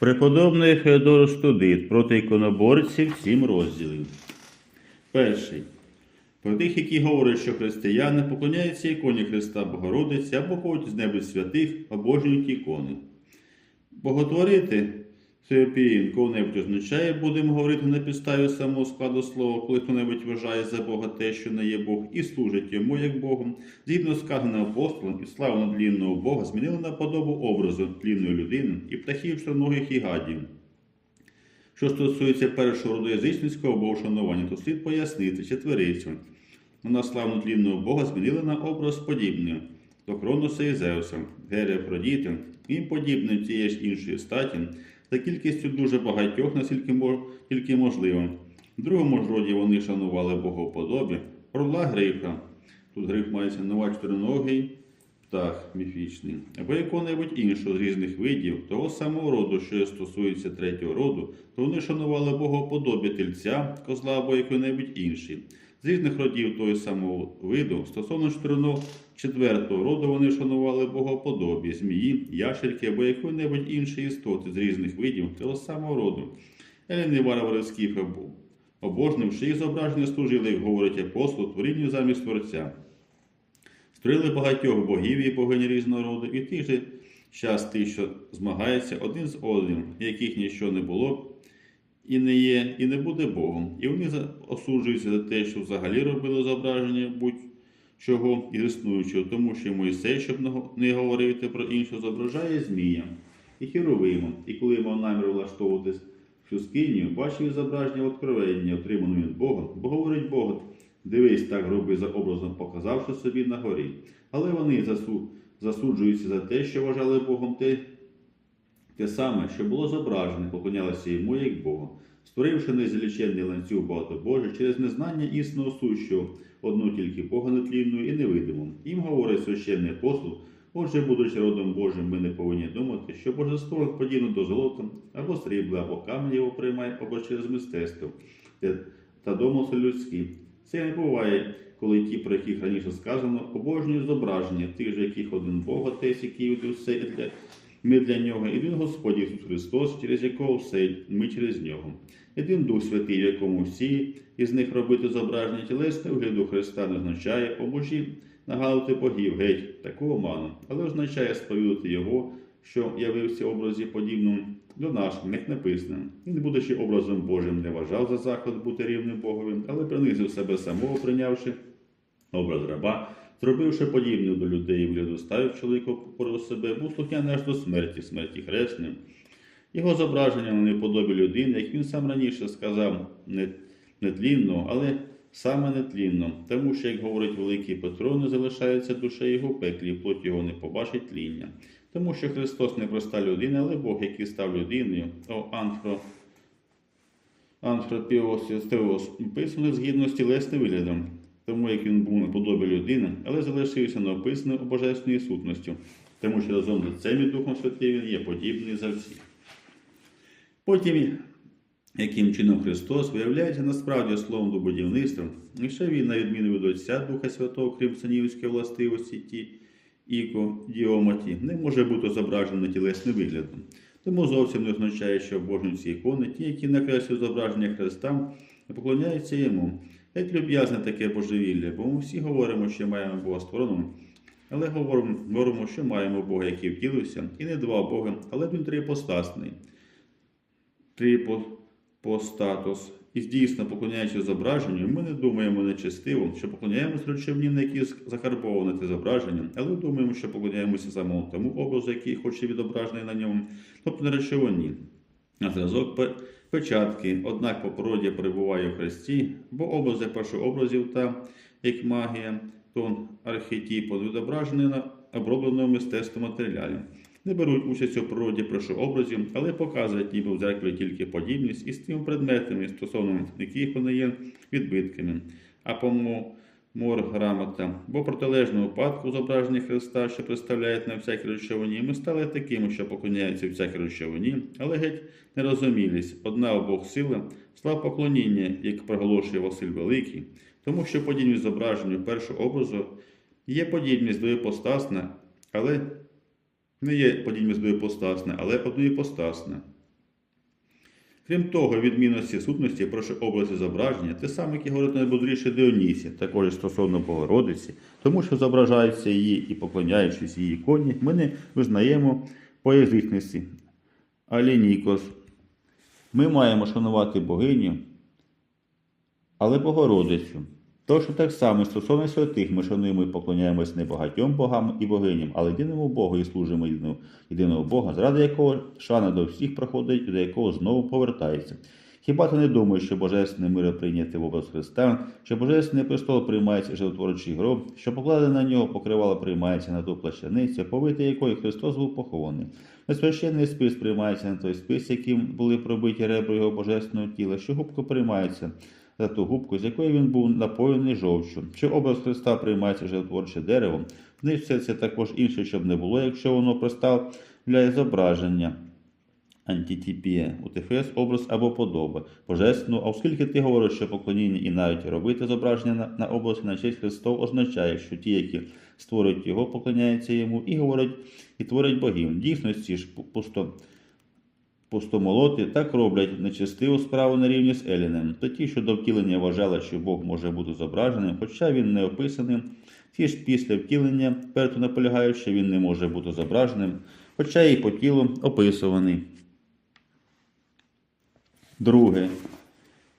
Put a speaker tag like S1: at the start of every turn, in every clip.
S1: Преподобний Феодор Студит проти іконоборців сім розділів. Перший. Про тих, які говорять, що християни поклоняються іконі Христа Богородиці або ходять з неби святих, обожнюють ікони. Боготворити кого-небудь означає, будемо говорити на підставі самого складу слова, коли хто-небудь вважає за Бога те, що не є Бог, і служить йому як Богом. Згідно з сказаним апостолом, і славу надлінного Бога змінили на подобу образу тлінної людини і птахів чорногих і гадів. Що стосується першого роду язичницького богошанування, то слід пояснити четверицю. Вона славну тлінного Бога змінили на образ подібний до Кроноса і Зевса, Гере Афродіти, і подібним цієї ж іншої статі, за кількістю дуже багатьох, наскільки мож, тільки можливо. В другому ж роді вони шанували богоподобі, орла грифа. Тут гриф мається увазі чотириногий птах міфічний, або якого-небудь іншого з різних видів, того самого роду, що стосується третього роду, то вони шанували богоподобі тельця, козла або якої-небудь інший. З різних родів того самого виду, стосовно чотириног четвертого роду, вони шанували богоподобі, змії, ящерки або якої-небудь іншої істоти з різних видів того самого роду. Еліни варвари скіф або обожнивши їх зображення служили, як говорить апостол, творінню замість творця. Створили багатьох богів і богинь різного роду, і тих же час ті, що змагаються один з одним, яких нічого не було, і не є, і не буде Богом. І вони осуджуються за те, що взагалі робили зображення будь-чого існуючого, тому що Мойсей, щоб не говорити про інше, зображає змія і хіровимом. І коли мав намір влаштовуватись в скинію, бачив зображення откровення, отримане від Бога, бо говорить Бог, дивись, так роби за образом, показавши собі на горі. Але вони засуджуються за те, що вважали Богом те, те саме, що було зображене, поклонялося йому як Богу, створивши незліченний ланцюг багатобожий через незнання існого сущого, одну тільки Бога нетлінну і невидиму. Їм говорить священний послуг, отже, будучи родом Божим, ми не повинні думати, що божество подібно до золота, або срібла, або камінь його приймає, або через мистецтво та- домисли людські. Це не буває, коли ті, про яких раніше сказано, обожнюють зображення, тих же, яких один Бог, Отець, який все для ми для нього, і він Господь Ісус Христос, через якого все, ми через нього. Один Дух Святий, в якому всі із них робити зображення тілесне вигляду Христа не означає поможі нагадувати богів геть таку оману, але означає сповідати Його, що явився в образі подібному до наших, як написано. Він, будучи образом Божим, не вважав за заклад бути рівним Боговим, але принизив себе самого, прийнявши образ раба, зробивши подібним до людей, вгляду ставив чоловіка попору себе, був слухняний аж до смерті, смерті хресним. Його зображення на неподобі людини, як він сам раніше сказав, не, нетлінно, але саме нетлінно, тому що, як говорить великий Петро, не залишається душа його в пеклі, плоть його не побачить тління. Тому що Христос не проста людина, але Бог, який став людиною, о анфро, анфропіосіостеос, писаний згідно з тілесним виглядом, тому як він був наподобі людини, але залишився неописаним у божественній сутності, тому що разом з Отцем і Духом Святим він є подібний за всіх. Потім, яким чином Христос виявляється насправді словом до будівництва, і ще він, на відміну від Отця Духа Святого, крім синівської властивості ті, іко, діоматі, не може бути зображений тілесним виглядом. Тому зовсім не означає, що обожнюються ікони, ті, які накреслюють зображення Христа, поклоняються йому. Геть люб'язне таке божевілля, бо ми всі говоримо, що маємо Бога створеного, але говоримо, що маємо Бога, який втілився, і не два Бога, але він трипостасний. Трипостатус. І дійсно, поклоняючись зображенню, ми не думаємо нечестиво, що поклоняємося речовні, на які закарбоване те зображення, але думаємо, що поклоняємося самому тому образу, який хоче відображений на ньому, тобто не речовині. На зразок печатки, однак по природі перебуває в Христі, бо образи першообразів та як магія, то архетипу відображений на обробленому мистецтво матеріалі. Не беруть участь у природі першообразів, але показують ніби в зеркалі тільки подібність із тими предметами, стосовно яких вони є відбитками. А по мор грамота, бо протилежно випадку зображення Христа, що представляють на всякій речовині, ми стали такими, що поклоняються всякій речовині, але геть нерозумілість, одна обох сила, слав поклоніння, як проголошує Василь Великий, тому що подібність зображенню першого образу є подібність двоєпостасна, але не є подібність двоєпостасна, але одноєпостасна. Крім того, відмінності сутності, прошу області зображення, те саме, яке говорить найбудріше Діонісі, також стосовно Богородиці, тому що зображається її і поклоняючись її іконі, ми не визнаємо по язичності. Алінікос. Ми маємо шанувати богиню, але Богородицю. Тож так само стосовно святих ми шануємо і поклоняємось не багатьом богам і богиням, але єдиному Богу і служимо єдиного, єдиного Бога, заради якого шана до всіх проходить і до якого знову повертається. Хіба ти не думаєш, що божественне миро прийняти в образ Христа, що божественний престол приймається животворчий гроб, що покладене на нього покривало приймається на ту плащаницю, повити якої Христос був похований. Несвященний спис приймається на той спис, яким були пробиті ребра його божественного тіла, що губко приймається за ту губку, з якої він був напоєний жовчю, що образ Христа приймається животворче деревом, знищується також інше, щоб не було, якщо воно представляє зображення. Антитіпія, УТФС образ або подоба, божественну, а оскільки ти говориш, що поклоніння і навіть робити зображення на, на образі на честь Христов означає, що ті, які створюють його, поклоняються йому і говорять, і творять богів. Дійсності ж пусто, пустомолоти так роблять нечестиву справу на рівні з Елінем. То ті, що до втілення вважали, що Бог може бути зображеним, хоча він не описаним, ті ж після втілення перто наполягають, що він не може бути зображеним, хоча і по тілу описуваний. Друге.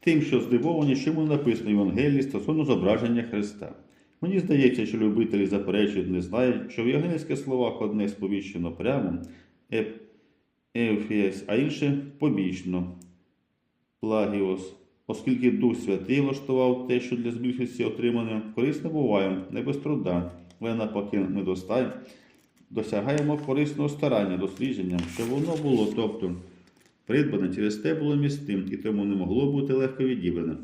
S1: Тим, що здивовані, що йому написано в Євангелії стосовно зображення Христа. Мені здається, що любителі заперечують, не знають, що в євангельських словах одне сповіщено прямо, еп, а інше побічно, плагіос, оскільки Дух Святий влаштував те, що для збільшості отримане, корисно буває, не без труда, але ми достай, досягаємо корисного старання, дослідженням, що воно було, тобто придбане через те було містим, і тому не могло бути легко відібране.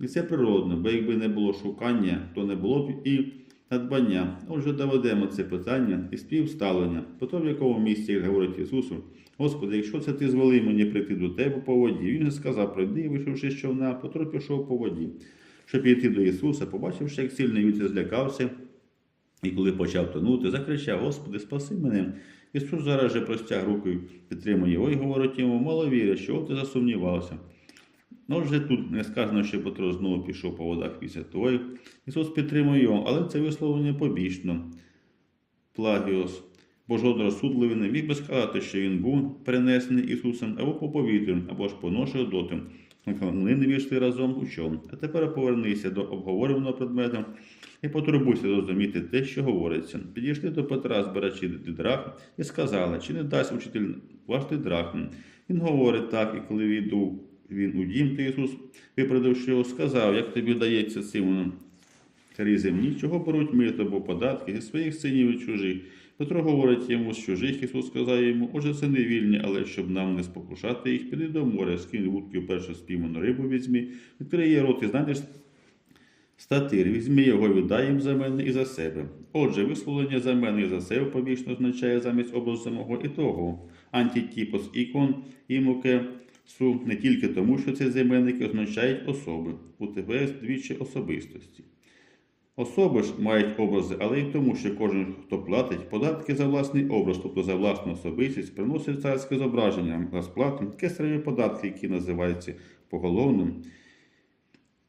S1: І це природно, бо якби не було шукання, то не було б і надбання. Отже, доведемо це питання і співставлення, потім в якому місці, як говорить Ісусу, Господи, якщо це ти звели мені прийти до тебе по воді, він же сказав, пройди, вийшовши з човна, Петро пішов по воді. Щоб піти до Ісуса, побачивши, як сильно він злякався, і коли почав тонути, закричав: Господи, спаси мене. Ісус зараз же простяг руку, підтримує його і говорить йому, мало віри, що ти засумнівався. Ну, вже тут не сказано, що Петро знову пішов по водах після того. Ісус підтримує його, але це висловлення побічно. Плагіос. Бо жоден розсудливий не міг би сказати, що він був перенесений Ісусом або по повітрю, або ж по ношою дотим. Вони не війшли разом у човн. А тепер повернися до обговорюваного предмету і потурбуйся зрозуміти те, що говориться. Підійшли до Петра, збирачі дидрахм, і сказали, чи не дасть учитель ваш дидрахм. Він говорить так, і коли війду він у дім, то Ісус, виправдавши його, сказав, як тобі вдається Симону, царі земні, чого беруть мито або податки зі своїх синів і чужих. Петро говорить йому з чужих, Ісус сказав йому, отже, не вільні, але щоб нам не спокушати їх, піди до моря, скинь вудки першу спійману рибу візьмі, відкриє рот і знайдеш статир, візьми його, віддай їм за мене і за себе. Отже, висловлення за мене і за себе побічно означає замість образу самого і того. Антитіпос ікон і су не тільки тому, що ці займенники означають особи, у ТВС двічі особистості. Особи ж мають образи, але й тому, що кожен, хто платить податки за власний образ, тобто за власну особистість, приносить царське зображення розплату, кесареві податки, які називаються поголовним.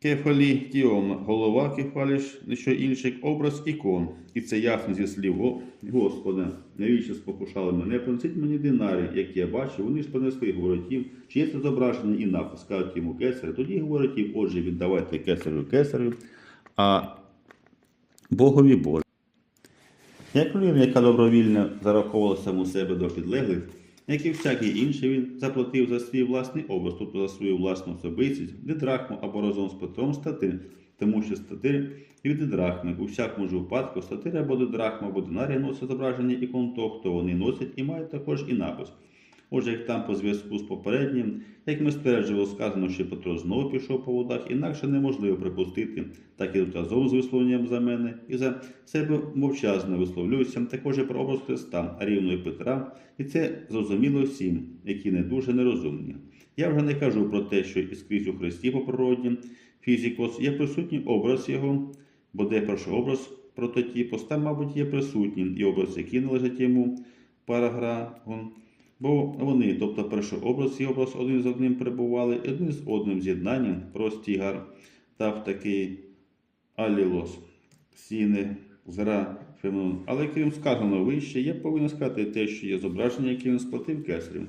S1: Кефалітіом, голова кефаліш, не що інший образ ікон. І це ясно зі слів «Го- Господа. Навіщо спокушали мене? Принесіть мені динарі, як я бачу, вони ж принесли говоритів, чи є це зображення і напис, скажуть йому кесарю. Тоді говоритів, отже, віддавайте кесарю кесарю, а Богові Боже. Як людина, яка добровільно зараховувала саму себе до підлеглих, як і всякий інший, він заплатив за свій власний образ, тобто за свою власну особистість, дидрахму або разом з Петром статир, тому що статир і дидрахми. У всякому ж випадку статир або дидрахма або динарія носить зображення ікон того, хто вони носять, і мають також і напис. Отже, як там по зв'язку з попереднім, як ми стверджували, сказано, що Петро знову пішов по водах, інакше неможливо припустити, так і разом з висловленням за мене, і за себе мовчазно висловлююся, також і про образ Христа, а рівно і Петра, і це зрозуміло всім, які не дуже нерозумні. Я вже не кажу про те, що і скрізь у Христі по природі фізикос є присутній образ його, бо де перший образ прототипос, там, мабуть, є присутній і образ, який належить йому параграфон Бо вони, тобто перший образ і образ один з одним перебували, один з одним з'єднанням, простігар, тав такий алілос, сіне, зра, фемінон. Але крім сказаного вище, я повинен сказати те, що є зображення, яке він сплатив кесарем.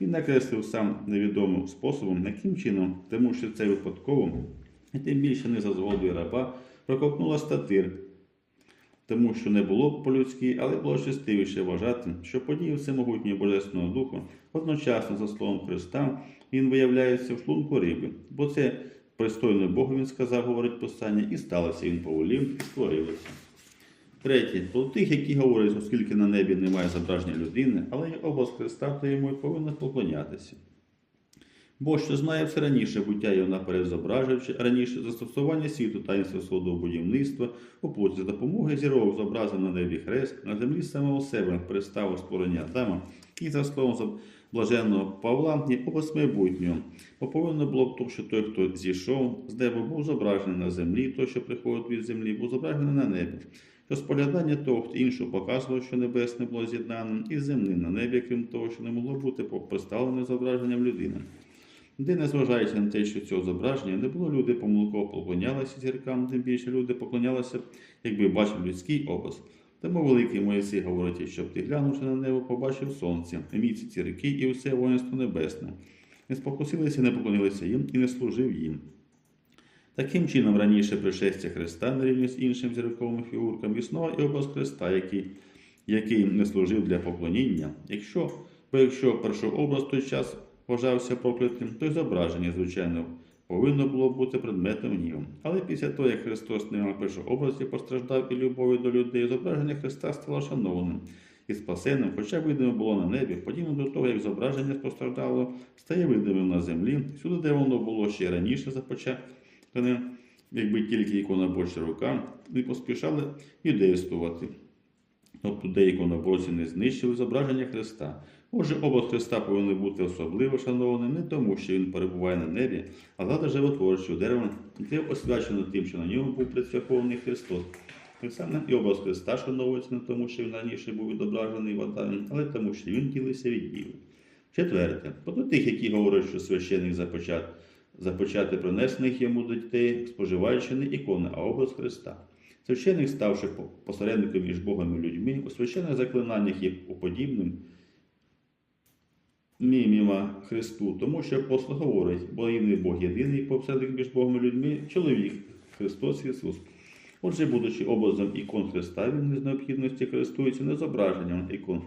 S1: Він накреслив сам невідомим способом, яким чином, тому що це випадково, і тим більше не за згодою раба, прокопнула статир, тому що не було по-людськи, але було щастивіше вважати, що події всемогутнього Божественного Духу одночасно за словом Христа він виявляється в шлунку риби, бо це пристойно Богу він сказав, говорить Писання, і сталося він повелів і створилося. Третє. Про тих, які говорять, оскільки на небі немає зображення людини, але є образ Христа, то йому й повинно поклонятися. Бо що знає все раніше буття його наперед зображуючи, раніше застосування світу таїнства свого будівництва, у плоті за допомогою зірок зобразив на небі хрест, на землі самого себе представив створення Адама і за словом блаженного Павла є образ майбутнього. Повинно було б то, що той, хто зійшов з неба, був зображений на землі, той, що приходить від землі, був зображений на небі. Що споглядання того, хто іншого показувало, що небесне було з'єднаним, і земним на небі, крім того, що не могло бути представлене зображенням людини. Де, незважаючи на те, що цього зображення не було, люди помилково поклонялися зіркам, тим більше люди поклонялися, якби бачив людський образ. Тому великий Моїсей говорить, щоб ти глянувши на небо, побачив сонце, місяці ріки і усе воїнство небесне. Не спокусилися, не поклонилися їм і не служив їм. Таким чином, раніше пришестя Христа на рівні з іншим зірковими фігурками існував і образ Христа, який, який не служив для поклоніння. Якщо, бо якщо першообраз в той час вважався проклятим, то й зображення, звичайно, повинно було бути предметом гніву. Але після того, як Христос не на першообразі постраждав і любові до людей, зображення Христа стало шанованим і спасенним, хоча видимо було на небі, подібно до того, як зображення постраждало, стає видимим на землі, всюди, де воно було ще раніше започатковане, якби тільки іконоборча рука, не поспішали юдействувати. Тобто де іконоборці не знищили зображення Христа. Отже, образ Христа повинен бути особливо шанований не тому, що він перебуває на небі, а згадати животворчого дерева, яке освячено тим, що на ньому був присвяхований Христос. Так само і образ Христа шановується не тому, що він раніше був відображений в Адамі, але тому, що він ділився від діви. Четверте, по до тих, які говорять, що священник започат, започати принесених йому до дітей, споживаючи не ікони, а образ Христа. Священник, ставши посередником між Богом і людьми, у священних заклинаннях є уподібним міміма Христу, тому що апостол говорить, бо єдиний Бог єдиний посередник між Богом і людьми, чоловік Христос Ісус. Отже, будучи образом ікон Христа, він з необхідності користується не зображенням ікон,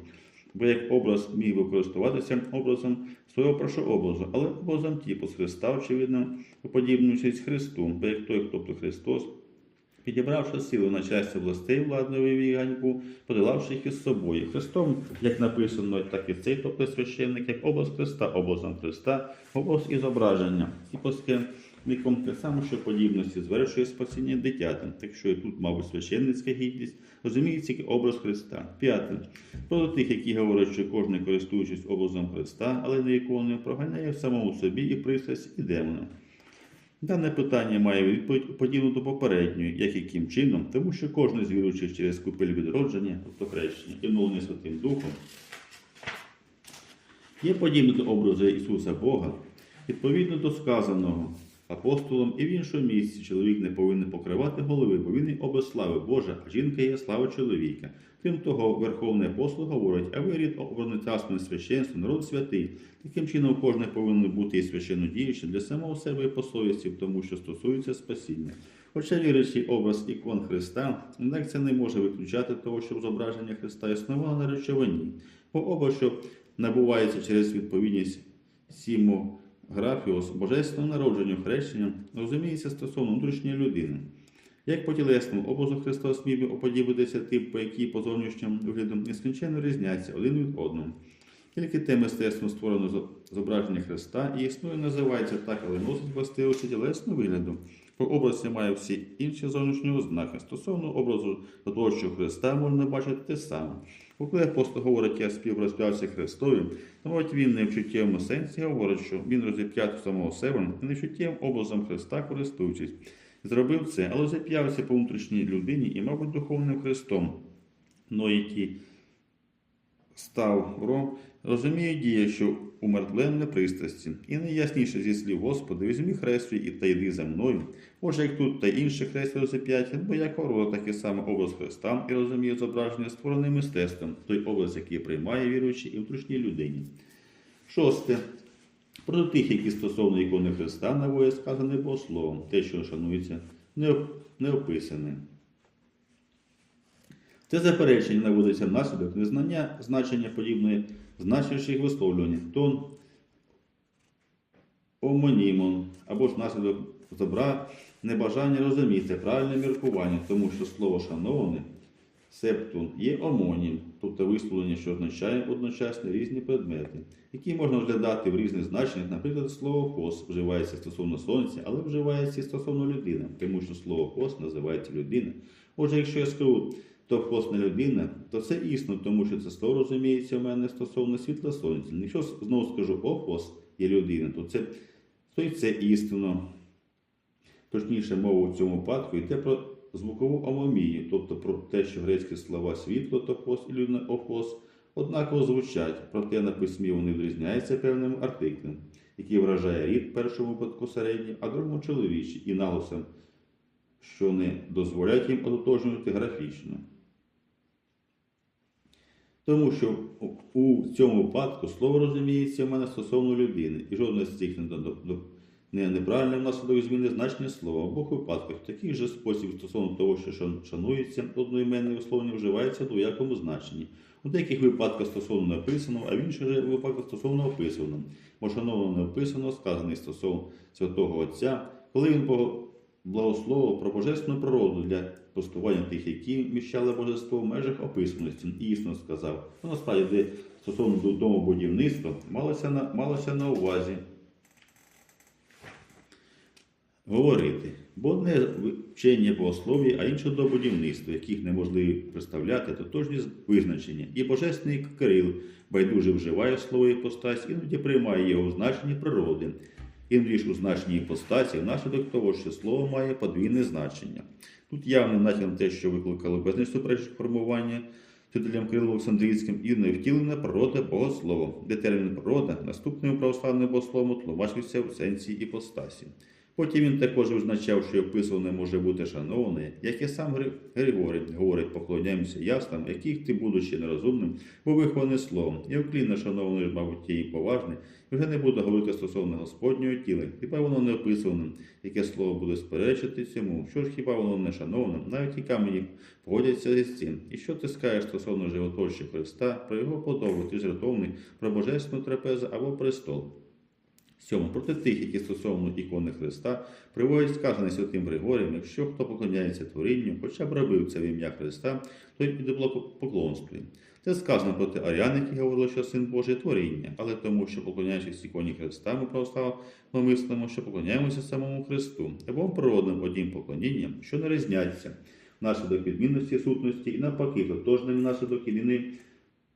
S1: бо як образ міг використовуватися образом свого першообразу, але образом типу Христа, очевидно, уподібнюючись Христу, бо як той, тобто Христос, підібравши силу на часті властей владної ганьбу, подолавши їх із собою. Христом, як написано, так і цей, тобто священник, як образ Христа, образом Христа, образ і зображення. І посередником те саме, що подібності звершує спасіння дитятам, так що і тут, мабуть, священницька гідність, розуміється як образ Христа. П'яте. Про тих, які говорять, що кожен, користуючись образом Христа, але не іконою, проганяє в самому собі і пристрасть, і демона. Дане питання має відповідь подібну до попередньої, як яким чином, тому що кожен з віруючих через купель відродження, тобто хрещення і оновлення Святим Духом, є подібним до образу Ісуса Бога, відповідно до сказаного апостолом і в іншому місці чоловік не повинен покривати голови, бо він образ слави Божа, а жінка є слава чоловіка. Крім того, Верховний апостол говорить, а ви рід обороницарського священства, народ святий. Таким чином, кожен повинен бути і священнодіючим для самого себе і по совісті, тому, що стосується спасіння. Хоча вірячий образ ікон Христа, це не може виключати того, що зображення Христа існувало на речовині, бо образ, що набувається через відповідність сіму графіос, божественному народження хрещення, розуміється стосовно внутрішньої людини. Як по тілесному образу Христос міг би уподібитися тип, по якій по зовнішньому виглядам нескінченно різняться один від одного. Тільки те мистецтво створено зображення Христа і існує, називається так, але носить властивості тілесного вигляду. Бо образ має всі інші зовнішні ознаки. Стосовно образу творчого Христа можна бачити те саме. Бо коли апостол говорить, я співрозп'явся Христові, то мабуть він не в чуттєвому сенсі говорить, що він розіп'ятив самого себе і не чуттєвим образом Христа користуючись. Зробив це, але зап'явився по внутрішній людині і, мабуть, духовним Христом. Но і ті став ро, розуміє дія, що умертвлене пристрасті, і найясніше зі слів Господи, візьмі хрест і та йди за мною. Може, як тут та інші хрести розіп'ять, бо як ворога, такий саме образ Христа і розуміє зображення, створене мистецтвом, той образ, який приймає віруючий і внутрішній людині. Шосте. Про тих, які стосовно ікони Христа навоє сказане Богословом, те, що шанується, не описане. Це заперечення наводиться внаслідок незнання значення подібної значущих висловлювань, тон омонімон, або ж внаслідок добра небажання розуміти правильне міркування, тому що слово шановане септун є омонім, тобто висловлення, що означає одночасно різні предмети, які можна розглядати в різних значеннях. Наприклад, слово хос вживається стосовно сонця, але вживається і стосовно людини, тому що слово хос називається людина. Отже, якщо я скажу, то хос не людина, то це існо, тому що це слово розуміється у мене стосовно світла сонця. Якщо знову скажу о хос є людина, то це, то це істинно. Точніше, мова у цьому випадку йде про звукову омомію, тобто про те, що грецькі слова світло топос і людина охос однаково звучать, проте на письмі вони відрізняються певним артиклем, який вражає рід першому випадку середній, а другому чоловічий і наголосом, що не дозволяють їм ототожнювати графічно. Тому що у- цьому випадку слово розуміється в мене стосовно людини, і жодне з цих не, неправильне внаслідок зміни значення слова. В обох випадках в такий же спосіб стосовно того, що шанується одноіменне висловлення, вживається в двоякому значенні. У деяких випадках стосовно написаного, а в інших випадках стосовно описаного. Бо шановно не описано, сказаний стосовно святого Отця, коли він благословив про божественну природу для постування тих, які вміщали божество в межах описаності, і існо сказав. Ну, насправді, де стосовно домобудівництва малося на, малося на увазі говорити, бо не вчення богослов'я, а інше до будівництва, яких неможливо представляти тотожні визначення. І божественний Кирил байдуже вживає слово іпостась, іноді приймає його в значенні природи, ж у значенні іпостасі внаслідок того, що слово має подвійне значення. Тут явний натяк на те, що викликало безліч суперечних формування вчителям Кирилом Олександрійським і невтілене природа богослова, де термін природа наступним православним богословом тлумачився в сенсі іпостасі. Потім він також визначав, що описуване може бути шановане, як і сам Гри- Григорій говорить, поклоняємося яснам, яких ти, будучи нерозумним, був вихований словом. І оклінно шановний, мабуть, тієї поважний, і вже не буду говорити стосовно Господнього тіла, хіба воно не описуване, яке слово буде сперечити цьому, що ж хіба воно не шановне, навіть і камені погодяться із цим. І що ти скажеш стосовно животворчого Христа, про його подобу, ти жертовний, про божественну трапезу або престол. Сьомо, проти тих, які стосовно ікони Христа, приводять сказане святим Григорієм, якщо хто поклоняється творінню, хоча б робив це в ім'я Христа, то й ідолопоклонстві. Це сказано проти арян, які говорили, що син Божий творіння, але тому, що поклоняючись іконі Христа, ми православно мислимо, що поклоняємося самому Христу, або природним однім поклонінням, що не різняться внаслідок відмінності сутності і навпаки, тотожним внаслідок єдиної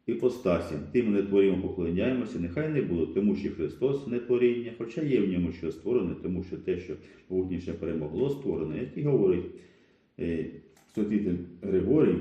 S1: іпостасі. Тим не творимо поклоняємося, нехай не буде, тому що Христос не творіння, хоча є в ньому що створене, тому що те, що могутніше перемогло створене, як і говорить е, святитель Григорій,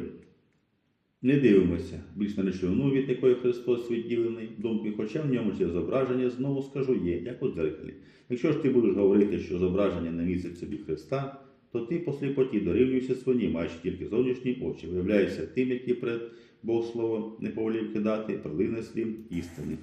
S1: не дивимося більш на речовину, від якої Христос відділений думки, хоча в ньому це зображення, знову скажу, є, як у дзеркалі. Якщо ж ти будеш говорити, що зображення не містить собі Христа, то ти по сліпоті дорівнюєшся свині, маючи тільки зовнішні очі, виявляєшся тим, які перед Бог слово не повелів кидати, прилине слів істини.